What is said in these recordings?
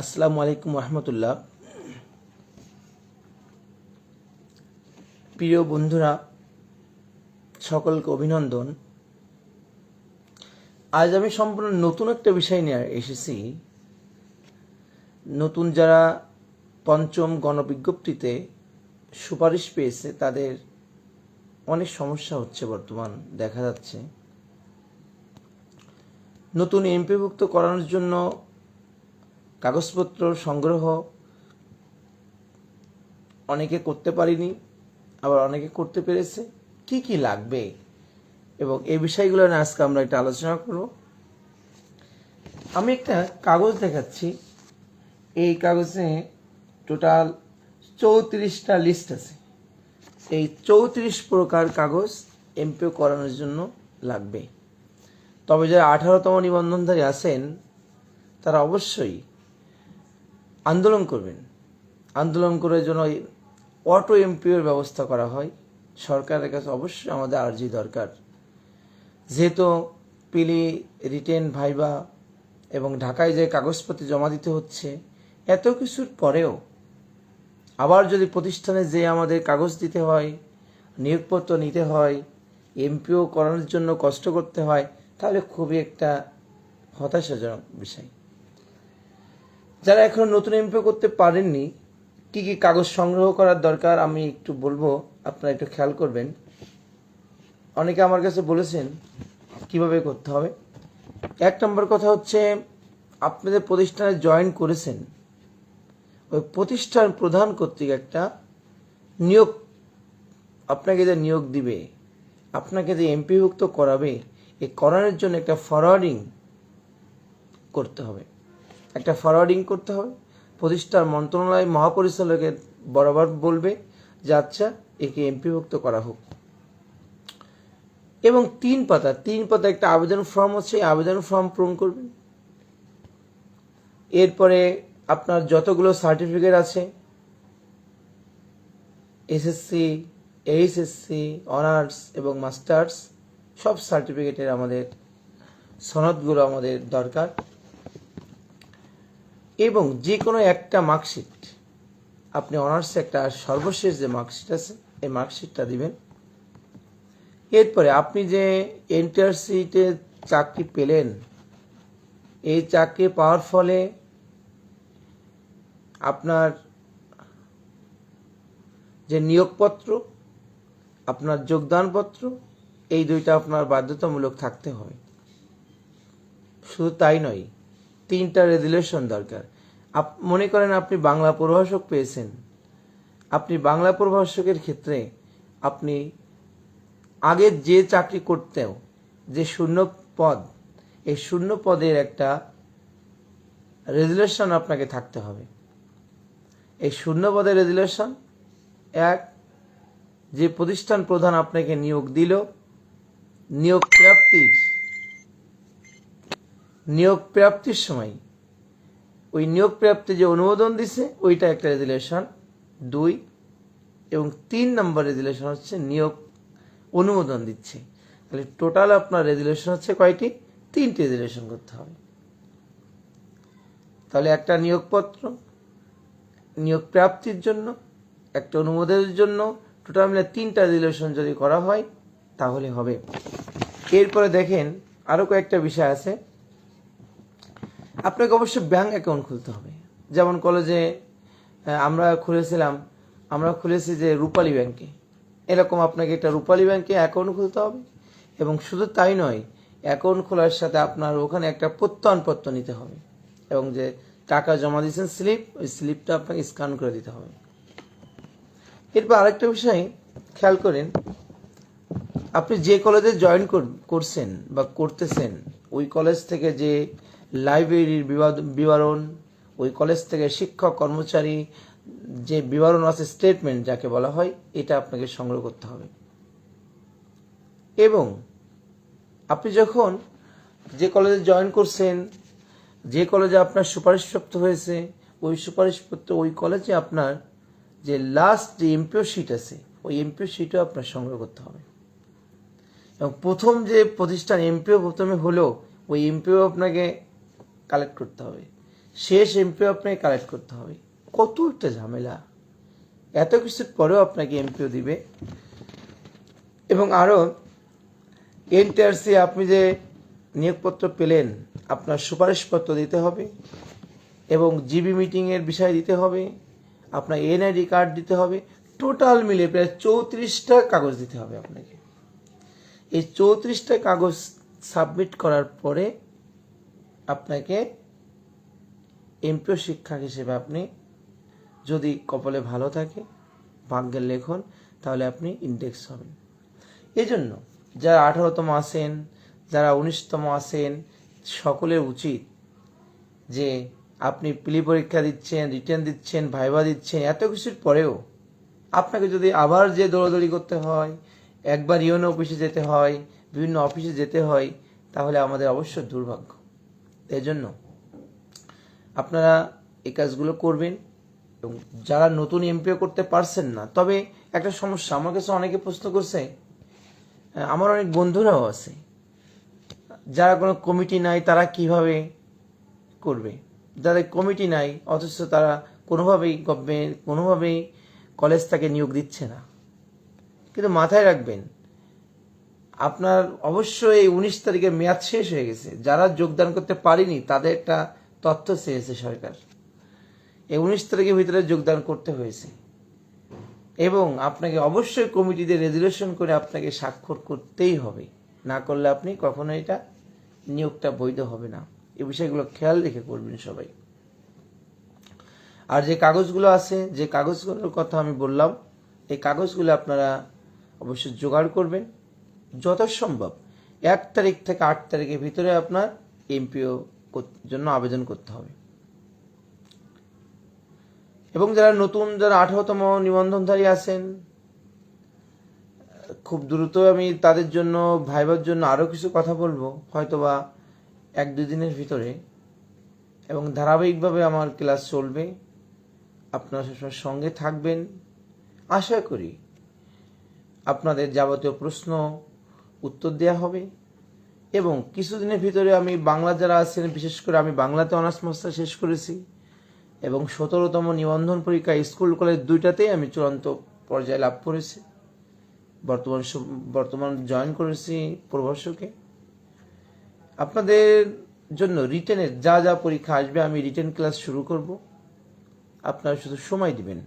আসসালামু আলাইকুম রহমতুল্লাহ। প্রিয় বন্ধুরা, সকলকে অভিনন্দন। আজ আমি সম্পূর্ণ নতুন একটা বিষয় নিয়ে এসেছি। নতুন যারা পঞ্চম গণবিজ্ঞপ্তিতে সুপারিশ পেয়েছে, তাদের অনেক সমস্যা হচ্ছে বর্তমান, দেখা যাচ্ছে। নতুন এমপিভুক্ত করানোর জন্য কাগজপত্র সংগ্রহ অনেকে করতে পারিনি, আবার অনেকে করতে পেরেছে। কি কি লাগবে? এবং এই বিষয়গুলো নিয়ে আজকে আমরা একটা আলোচনা করব। আমি একটা কাগজ দেখাচ্ছি। এই কাগজে টোটাল চৌত্রিশটা লিস্ট আছে। এই চৌত্রিশ প্রকার কাগজ এমপিও করানোর জন্য লাগবে। তবে যারা আঠারোতম নিবন্ধনধারী আছেন, তারা অবশ্যই আন্দোলন করবেন। আন্দোলন করে যেন এই অটো এমপিওর ব্যবস্থা করা হয়। সরকারের কাছে অবশ্যই আমাদের আর্জি দরকার। যেহেতু পিলি, রিটেন, ভাইবা এবং ঢাকায় যে কাগজপত্র জমা দিতে হচ্ছে, এত কিছুর পরেও আবার যদি প্রতিষ্ঠানে যে আমাদের কাগজ দিতে হয়, নিয়োগপত্র নিতে হয়, এমপিও করানোর জন্য কষ্ট করতে হয়, তাহলে খুবই একটা হতাশাজনক বিষয়। যারা এখন নতুন এমপিও করতে পারেননি, কি কি কাগজ সংগ্রহ করার দরকার আমি একটু বলব, আপনারা একটু খেয়াল করবেন। অনেকে আমার কাছে বলেছেন, কীভাবে করতে হবে? এক নম্বর কথা হচ্ছে, আপনাদের প্রতিষ্ঠানে জয়েন করেছেন, ওই প্রতিষ্ঠান প্রধান কর্তৃক একটা নিয়োগ, আপনাকে যে নিয়োগ দিবে, আপনাকে যে এমপিভুক্ত করাবে, এ করানোর জন্য একটা ফরওয়ার্ডিং করতে হবে। একটা ফরওয়ার্ডিং করতে হবে। প্রতিষ্ঠান মন্ত্রণালয় মহাপরিচালকের বরাবর বলবে যে আচ্ছা একে এমপিভুক্ত করা হোক। এবং তিন পাতা তিন পাতা একটা আবেদন ফর্ম আছে আবেদন ফর্ম পূরণ করবেন এরপরে আপনার যতগুলো সার্টিফিকেট আছে এসএসসি এইচএসসি অনার্স এবং মাস্টার্স সব সার্টিফিকেটের আমাদের সনদগুলো আমাদের দরকার। এবং যে কোনো একটা মার্কশিট আপনি অনার্সে একটা সর্বশেষ যে মার্কশিট আছে, এই মার্কশিটটা দিবেন। এরপরে আপনি যে এন্টারসিটে চাকরি পেলেন, এই চাকরি পাওয়ার ফলে আপনার যে নিয়োগপত্র, আপনার যোগদানপত্র, এই দুইটা আপনার বাধ্যতামূলক থাকতে হবে। শুধু তাই নয় তিনটা রেজুলেশন দরকার। আপ মনে করেন আপনি বাংলা প্রভাষক পেয়েছেন। আপনি বাংলা প্রভাষকের ক্ষেত্রে আপনি আগে যে চাকরি করতেও যে শূন্য পদ, এই শূন্য পদের একটা রেজুলেশন আপনাকে থাকতে হবে। এই শূন্য পদের রেজুলেশন, এক, যে প্রতিষ্ঠান প্রধান আপনাকে নিয়োগ দিল, নিয়োগ প্রাপ্তির নিয়োগ প্রাপ্তির সময়। ওই নিয়োগ প্রাপ্তি যে অনুমোদন দিছে, ওইটা একটা রেজুলেশন। দুই এবং তিন নম্বর রেজুলেশন হচ্ছে নিয়োগ অনুমোদন দিচ্ছে। তাহলে টোটাল আপনার রেজুলেশন হচ্ছে কয়টি? তিনটি রেজুলেশন করতে হবে। তাহলে একটা নিয়োগপত্র নিয়োগ প্রাপ্তির জন্য, একটা অনুমোদনের জন্য, টোটাল মিলে তিনটা রেজুলেশন যদি করা হয়, তাহলে হবে। এরপরে দেখেন আরও কয়েকটা বিষয় আছে। আপনাকে অবশ্যই ব্যাংক অ্যাকাউন্ট খুলতে হবে। যেমন কলেজে আমরা খুলেছিলাম, আমরা খুলেছি যে রূপালী ব্যাংকে এরকম আপনাকে একটা রূপালী ব্যাংকে অ্যাকাউন্ট খুলতে হবে এবং শুধু তাই নয় অ্যাকাউন্ট খোলার সাথে আপনার ওখানে একটা প্রত্যয়নপত্র নিতে হবে এবং যে টাকা জমা দিয়েছেন স্লিপ, ওই স্লিপটা আপনাকে স্ক্যান করে দিতে হবে। এরপর আরেকটা বিষয়, খেয়াল করেন, আপনি যে কলেজে জয়েন করছেন বা করতেছেন, ওই কলেজ থেকে যে লাইব্রেরির বিবরণ, ওই কলেজ থেকে শিক্ষক, কর্মচারী যে বিবরণ আছে স্টেটমেন্ট যাকে বলা হয়, এটা আপনাকে সংগ্রহ করতে হবে। এবং আপনি যখন যে কলেজে জয়েন করছেন, যে কলেজে আপনার সুপারিশপ্রাপ্ত হয়েছে, ওই সুপারিশপত্র ওই কলেজে আপনার যে লাস্ট যে এমপিও শিট আছে, ওই এমপিও শিটও আপনার সংগ্রহ করতে হবে। এবং প্রথম যে প্রতিষ্ঠান এমপিও প্রথমে হলো, ওই এমপিও আপনাকে কালেক্ট করতে হবে। শেষ এমপিও আপনাকে কালেক্ট করতে হবে। কত একটা ঝামেলা। এত কিছুর পরেও আপনাকে এমপিও দিবে। এবং আরও এনটিআরসি আপনি যে নিয়োগপত্র পেলেন, আপনার সুপারিশপত্র দিতে হবে এবং জিবি মিটিংয়ের বিষয় দিতে হবে, আপনার এনআইডি কার্ড দিতে হবে টোটাল মিলে প্রায় চৌত্রিশটা কাগজ দিতে হবে আপনাকে। এই চৌত্রিশটা কাগজ সাবমিট করার পরে আপনাকে এমপিও শিক্ষক হিসেবে আপনি যদি কপালে ভালো থাকে, ভাগ্যের লেখন, তাহলে আপনি ইন্ডেক্স হবেন। এই জন্য যারা আঠারোতম আসেন যারা উনিশতম আসেন সকলের উচিত যে আপনি প্লি পরীক্ষা দিচ্ছেন রিটার্ন দিচ্ছেন ভাইবা দিচ্ছেন, এত কিছুর পরেও আপনাকে যদি আবার যে দৌড়াদৌড়ি করতে হয়, একবার ইউনো অফিসে যেতে হয়, বিভিন্ন অফিসে যেতে হয়, তাহলে আমাদের অবশ্য দুর্ভাগ্য। এই জন্য আপনারা এই কাজগুলো করবেন এবং যারা নতুন এমপিও করতে পারছেন না, তবে একটা সমস্যা, আমার কাছে অনেকে প্রশ্ন করছে আমার অনেক বন্ধুরাও আছে, যারা কোনো কমিটি নাই, তারা কীভাবে করবে? যাদের কমিটি নাই, অথচ তারা কোনোভাবেই গভর্নমেন্ট কোনোভাবেই কলেজ তাকে নিয়োগ দিচ্ছে না। কিন্তু মাথায় রাখবেন আপনার অবশ্যই এই উনিশ তারিখে মেয়াদ শেষ হয়ে গেছে। যারা যোগদান করতে পারিনি, তাদের একটা তথ্য চেয়েছে সরকার। এই উনিশ তারিখের ভিতরে যোগদান করতে হয়েছে। এবং আপনাকে অবশ্যই কমিটিতে রেজুলেশন করে আপনাকে স্বাক্ষর করতেই হবে। না করলে আপনি কখনো এটা নিয়োগটা বৈধ হবে না। এই বিষয়গুলো খেয়াল রেখে করবেন সবাই। আর যে কাগজগুলো আছে, যে কাগজগুলোর কথা আমি বললাম, এই কাগজগুলো আপনারা অবশ্যই জোগাড় করবেন। যথাসম্ভব। এক তারিখ থেকে আট তারিখের ভিতরে আপনার এমপিও জন্য আবেদন করতে হবে। এবং যারা নতুন, যারা আঠারোতম নিবন্ধনধারী আছেন, খুব দ্রুত আমি তাদের জন্য, ভাইবার জন্য আরও কিছু কথা বলব। হয়তোবা এক, দুই দিনের ভিতরে। এবং ধারাবাহিকভাবে আমার ক্লাস চলবে। আপনারা সবসময় সঙ্গে থাকবেন। আশা করি আপনাদের যাবতীয় প্রশ্ন উত্তর দেওয়া হবে। এবং কিছুদিনের ভিতরে আমি বাংলা যারা আছেন, বিশেষ করে আমি বাংলাতে অনার্স মাস্টার শেষ করেছি এবং সতেরোতম নিবন্ধন পরীক্ষা স্কুল কলেজ দুইটাতেই আমি চূড়ান্ত পর্যায়ে লাভ করেছি। বর্তমান বর্তমান জয়েন করেছি প্রভাষকে। আপনাদের জন্য রিটেনের যা যা পরীক্ষা আসবে আমি রিটেন ক্লাস শুরু করব। আপনারা শুধু সময় দিবেন।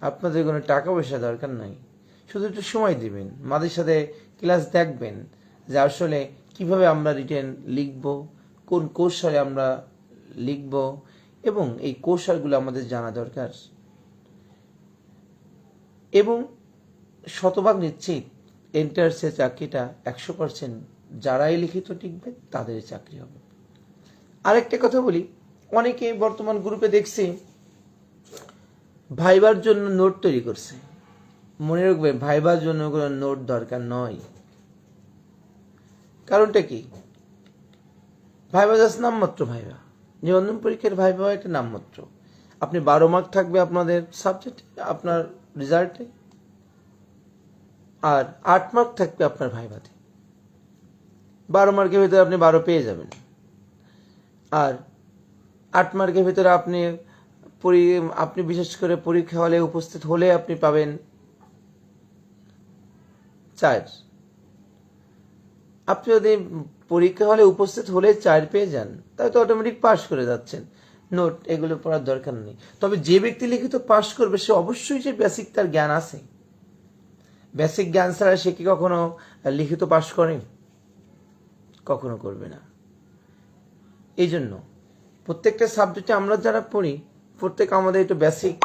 আপনাদের কোনো টাকা পয়সা দরকার নাই। শুধু একটু সময় দিবেন। মাদের সাথে ক্লাস দেখবেন যে আসলে কীভাবে আমরা রিটেন লিখব, কোন কৌশলে আমরা লিখব এবং এই কৌশলগুলো আমাদের জানা দরকার। এবং শতভাগ নিশ্চিত এন্টার্সের চাকরিটা একশো পার্সেন্ট যারাই লিখিত টিকবে তাদের চাকরি হবে। আরেকটা কথা বলি অনেকে বর্তমান গ্রুপে দেখছি ভাইবার জন্য নোট তৈরি করছে। মনে রাখবে, ভাইবার জন্য কোনো নোট দরকার নয়। কারণটা কি? ভাইবা জাস্ট নামমাত্র ভাইবা। নিবন্ধন পরীক্ষার ভাইবা একটা নামমাত্র। আপনি বারো মার্ক থাকবে আপনাদের সাবজেক্ট আপনার রেজাল্টে আর আট মার্ক থাকবে আপনার ভাইভাতে বারো মার্কের ভিতরে আপনি বারো পেয়ে যাবেন। আর আট মার্কের ভিতরে আপনি আপনি বিশেষ করে পরীক্ষা হলে উপস্থিত হলে আপনি পাবেন চার আপনি যদি পরীক্ষা হলে উপস্থিত হলে চার পেয়ে যান, তাহলে তো অটোমেটিক পাস করে যাচ্ছেন। নোট এগুলো পড়ার দরকার নেই। তবে যে ব্যক্তি লিখিত পাস করবে, সে অবশ্যই যে বেসিক তার জ্ঞান আছে। বেসিক জ্ঞান ছাড়া সে কি কখনো লিখিত পাস করে? কখনো করবে না। এই জন্য প্রত্যেকটা সাবজেক্টে আমরা যারা পড়ি, প্রত্যেক আমাদের একটু বেসিক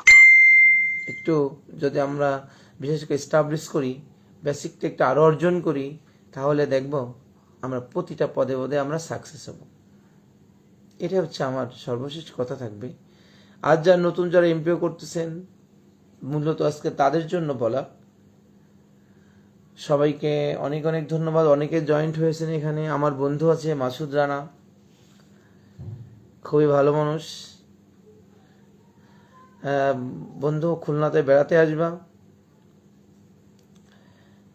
একটু যদি আমরা বিশেষ করে স্টাবলিশ করি বেসিকটা একটু আরও অর্জন করি, তাহলে দেখব আমরা প্রতিটা পদে পদে আমরা সাকসেস হব। এটা হচ্ছে আমার সর্বশেষ কথা থাকবে। আজ যারা নতুন যারা এমপিও করতেছেন, মূলত আজকে তাদের জন্য বলা, সবাইকে অনেক অনেক ধন্যবাদ। অনেকে জয়েন্ট হয়েছেন এখানে, আমার বন্ধু আছে মাসুদ রানা, খুবই ভালো মানুষ। বন্ধু খুলনাতে বেড়াতে আসবা।